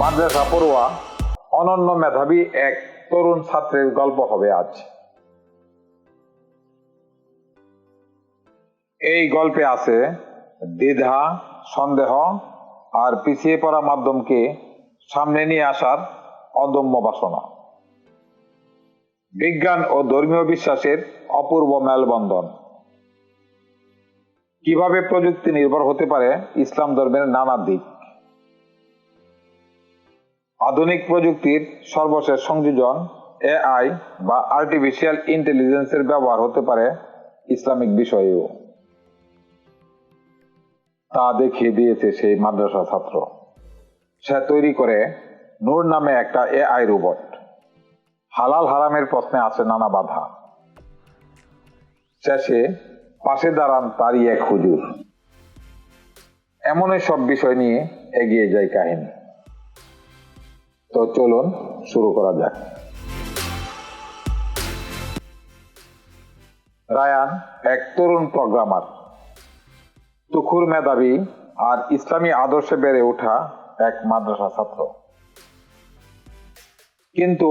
মাদ্রাসা পড়ুয়া, অনন্য মেধাবী এক তরুণ ছাত্রের গল্প হবে আজ। এই গল্পে আছে দ্বিধা, সন্দেহ আর পিছিয়ে পড়া মাধ্যমকে সামনে নিয়ে আসার অদম্য বাসনা। বিজ্ঞান ও ধর্মীয় বিশ্বাসের অপূর্ব মেলবন্ধন। কীভাবে প্রযুক্তি নির্ভর হতে পারে ইসলাম ধর্মের নানা দিক। আধুনিক প্রযুক্তির সর্বশেষ সংযোজন এআই বা আর্টিফিশিয়াল ইন্টেলিজেন্সের ব্যবহার হতে পারে ইসলামিক বিষয়েও। তা দেখিয়ে দিয়েছে সেই মাদ্রাসা ছাত্র। সে তৈরি করে নূর নামে একটা এআই রোবট। হালাল হারামের প্রশ্নে আছে নানা বাধা। শেষে পাশে দাঁড়ান তারই এক হুজুর। এমনই সব বিষয় নিয়ে এগিয়ে যায় কাহিনী। তো চলুন শুরু করা যাক। রায়ান, এক তরুণ প্রোগ্রামার তুখুর মেধাবী আর ইসলামী আদর্শে বেড়ে ওঠা এক মাদ্রাসা ছাত্র। কিন্তু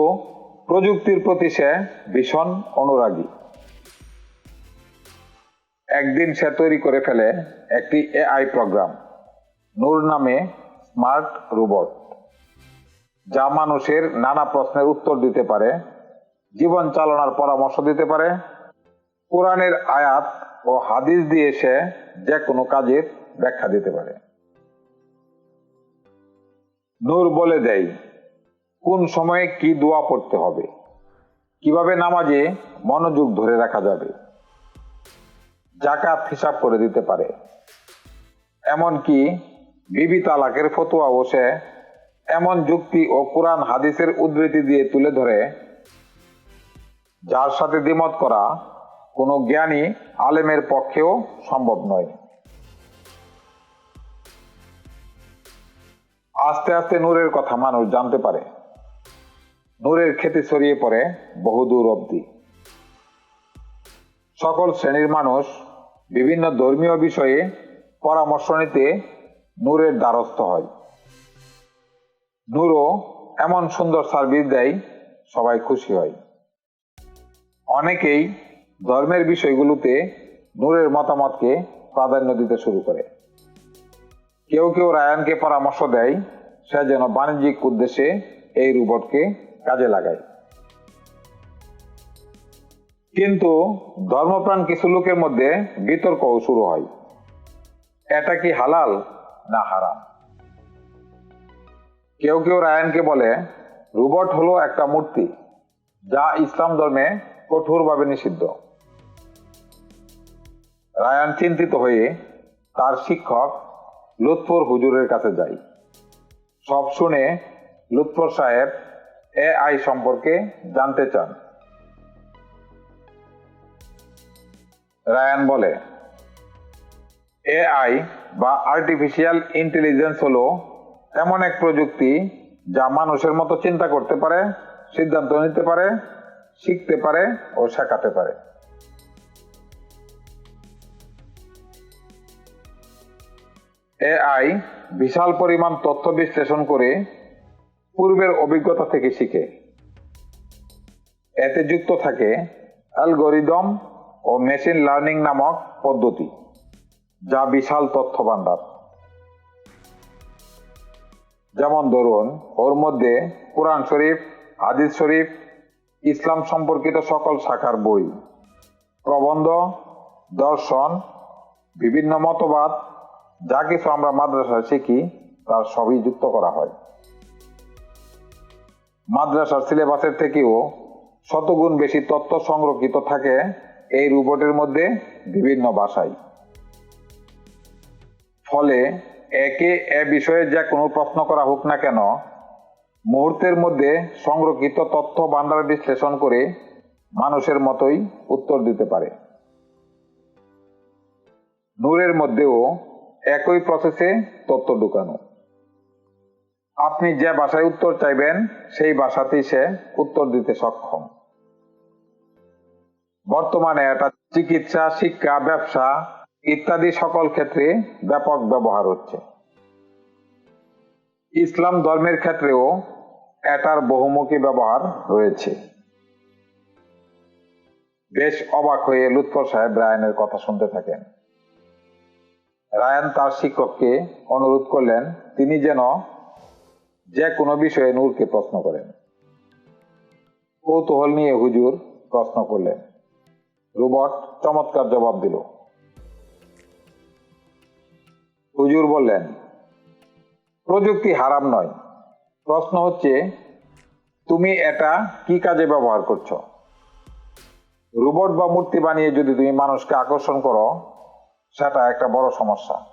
প্রযুক্তির প্রতি সে ভীষণ অনুরাগী। একদিন সে তৈরি করে ফেলে একটি এআই প্রোগ্রাম নূর নামে স্মার্ট রোবট যা মানুষের নানা প্রশ্নের উত্তর দিতে পারে, জীবন চালনার পরামর্শ দিতে পারে, কোরআনের আয়াত ও হাদিস দিয়ে সে যে কোনো কাজের ব্যাখ্যা দিতে পারে। নূর বলে দেয়, কোন সময়ে কি দোয়া পড়তে হবে? কীভাবে নামাজে মনোযোগ ধরে রাখা যাবে? জাকাত হিসাব করে দিতে পারে। এমনকি বিবি তালাকের ফতোয়া বসে এমন যুক্তি ও কোরআন হাদিসের উদ্ধৃতি দিয়ে তুলে ধরে, যার সাথে দ্বিমত করা কোনো জ্ঞানী আলেমের পক্ষেও সম্ভব নয়। আস্তে আস্তে নূরের কথা মানুষ জানতে পারে। নূরের খ্যাতি ছড়িয়ে পড়ে বহুদূর অবধি। সকল শ্রেণির মানুষ বিভিন্ন ধর্মীয় বিষয়ে পরামর্শ নিতে নূরের দ্বারস্থ হয়। নূরও এমন সুন্দর সার্ভিস দেয়, সবাই খুশি হয়। অনেকেই ধর্মের বিষয়গুলোতে নূরের মতামতকে প্রাধান্য দিতে শুরু করে। কেউ কেউ রায়ানকে পরামর্শ দেয়, সে যেন বাণিজ্যিক উদ্দেশ্যে এই রোবটকে কাজে লাগায়। কিন্তু ধর্মপ্রাণ কিছু লোকের মধ্যে বিতর্কও শুরু হয়। এটা কি হালাল না হারাম? কেউ কেউ রায়ানকে বলে, রোবট হলো একটা মূর্তি যা ইসলাম ধর্মে কঠোরভাবে নিষিদ্ধ। রায়ান চিন্তিত হয়ে তার শিক্ষক লুৎফর হুজুরের কাছে যায়। সব শুনে লুৎফর সাহেব এআই সম্পর্কে জানতে চান। রায়ান বলে, এআই বা আর্টিফিশিয়াল ইন্টেলিজেন্স হলো এমন এক প্রযুক্তি যা মানুষের মতো চিন্তা করতে পারে, সিদ্ধান্ত নিতে পারে, শিখতে পারে ও শেখাতে পারে। এআই বিশাল পরিমাণ তথ্য বিশ্লেষণ করে পূর্বের অভিজ্ঞতা থেকে শিখে। এতে যুক্ত থাকে অ্যালগোরিদম ও মেশিন লার্নিং নামক পদ্ধতি, যা বিশাল তথ্য ভাণ্ডার। যেমন ধরুন, ওর মধ্যে কোরআন শরীফ, হাদিস শরীফ, ইসলাম সম্পর্কিত সকল শাখার বই, প্রবন্ধ, দর্শন, বিভিন্ন মতবাদ, যা কিছু আমরা মাদ্রাসায় শিখি, তার সবই যুক্ত করা হয়। মাদ্রাসার সিলেবাসের থেকেও শতগুণ বেশি তথ্য সংরক্ষিত থাকে এই রোবটের মধ্যে বিভিন্ন ভাষায়। ফলে একে এ বিষয়ে যে কোনো প্রশ্ন করা হোক না কেন, মুহূর্তের মধ্যে সংরক্ষিত তথ্য ভান্ডার বিশ্লেষণ করে মানুষের মতোই উত্তর দিতে পারে। নূরের মধ্যেও একই প্রসেসে তথ্য ঢুকানো। আপনি যে ভাষায় উত্তর চাইবেন, সেই ভাষাতেই সে উত্তর দিতে সক্ষম। বর্তমানে এটা চিকিৎসা, শিক্ষা, ব্যবসা ইত্যাদি সকল ক্ষেত্রে ব্যাপক ব্যবহার হচ্ছে। ইসলাম ধর্মের ক্ষেত্রেও এটার বহুমুখী ব্যবহার রয়েছে। বেশ অবাক হয়ে লুৎফর সাহেব রায়ানের কথা শুনতে থাকেন। রায়ান তার শিক্ষককে অনুরোধ করলেন, তিনি যেন যে কোনো বিষয়ে নূরকে প্রশ্ন করেন। কৌতূহল নিয়ে হুজুর প্রশ্ন করলেন। রোবট চমৎকার জবাব দিল। হুজুর বললেন, প্রযুক্তি হারাম নয়। প্রশ্ন হচ্ছে, তুমি এটা কি কাজে ব্যবহার করছ? রোবট বা মূর্তি বানিয়ে যদি তুমি মানুষকে আকর্ষণ করো, সেটা একটা বড় সমস্যা।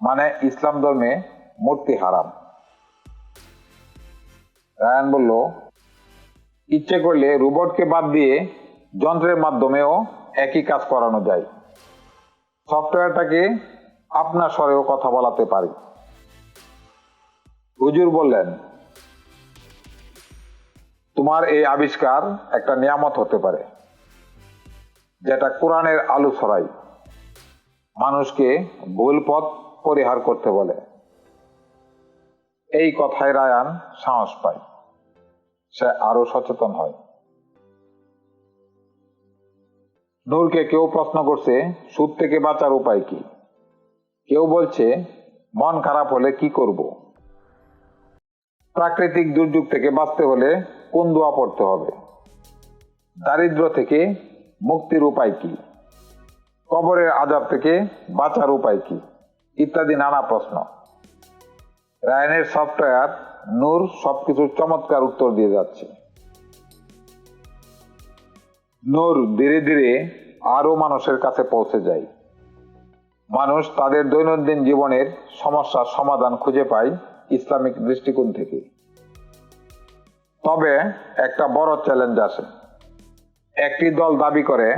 মানে ইসলাম ধর্মে মূর্তি হারাম। রায়ান বলল, ইচ্ছে করলে রোবটকে বাদ দিয়ে যন্ত্রের মাধ্যমেও একই কাজ করানো যায়। সফটওয়্যারটাকে আপনার স্বরেও কথা বলাতে পারি। হুজুর বললেন, তোমার এই আবিষ্কার একটা নিয়ামত হতে পারে, যেটা কোরআনের আলু ছড়াই মানুষকে ভুল পথ পরিহার করতে বলে। এই কথায় রায়ান সাহস পায়, সে আরও সচেতন হয়। নূরকে কেউ প্রশ্ন করছে, সুদ থেকে বাঁচার উপায় কি? কেউ বলছে, মন খারাপ হলে কি করব? প্রাকৃতিক দুর্যোগ থেকে বাঁচতে হলে কোন দোয়া পড়তে হবে? দারিদ্র থেকে মুক্তির উপায় কি? কবরের আজাব থেকে বাঁচার উপায় কি? ইত্যাদি নানা প্রশ্ন। রায়নের সফটওয়্যার নূর সবকিছুর চমৎকার উত্তর দিয়ে যাচ্ছে। নূর ধীরে ধীরে আরও মানুষের কাছে পৌঁছে যায়। মানুষ তাদের দৈনন্দিন জীবনের সমস্যার সমাধান খুঁজে পায় ইসলামিক দৃষ্টিকোণ থেকে। তবে একটা বড় চ্যালেঞ্জ আসে একটি দল দাবি করে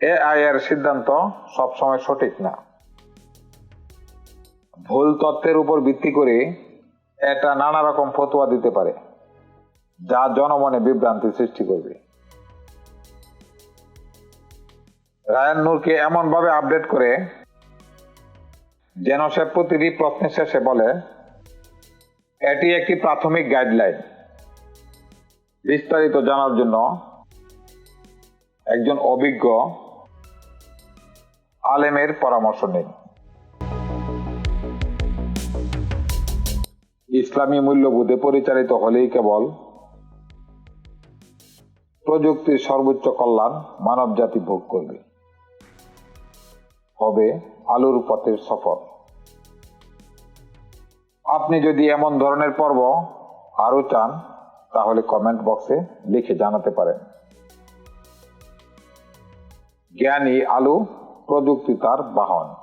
এআই এর সিদ্ধান্ত সবসময় সঠিক না। ভুল তত্ত্বের উপর ভিত্তি করে এটা নানা রকম ফতোয়া দিতে পারে, যা জনমনে বিভ্রান্তি সৃষ্টি করবে। রায়ান নূরকে এমন ভাবে আপডেট করে যেন সে প্রতিটি প্রশ্নের শেষে বলে, এটি একটি প্রাথমিক গাইডলাইন বিস্তারিত জানার জন্য একজন অভিজ্ঞ আলেমের পরামর্শ নিন। ইসলামী মূল্যবোধে পরিচালিত হলেই কেবল প্রযুক্তির সর্বোচ্চ কল্যাণ মানব জাতি ভোগ করবে। হবে আলোর পথের সফর। আপনি যদি এমন ধরনের পর্ব আরও চান, তাহলে কমেন্ট বক্সে লিখে জানাতে পারেন। জ্ঞানী আলু প্রযুক্তি তার বাহন।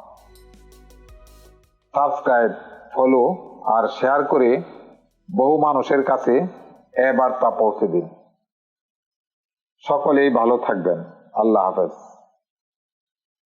সাবস্ক্রাইব ফলো আর শেয়ার করে বহু মানুষের কাছে এ বার্তা পৌঁছে দিন। সকলেই ভালো থাকবেন। আল্লাহ হাফেজ।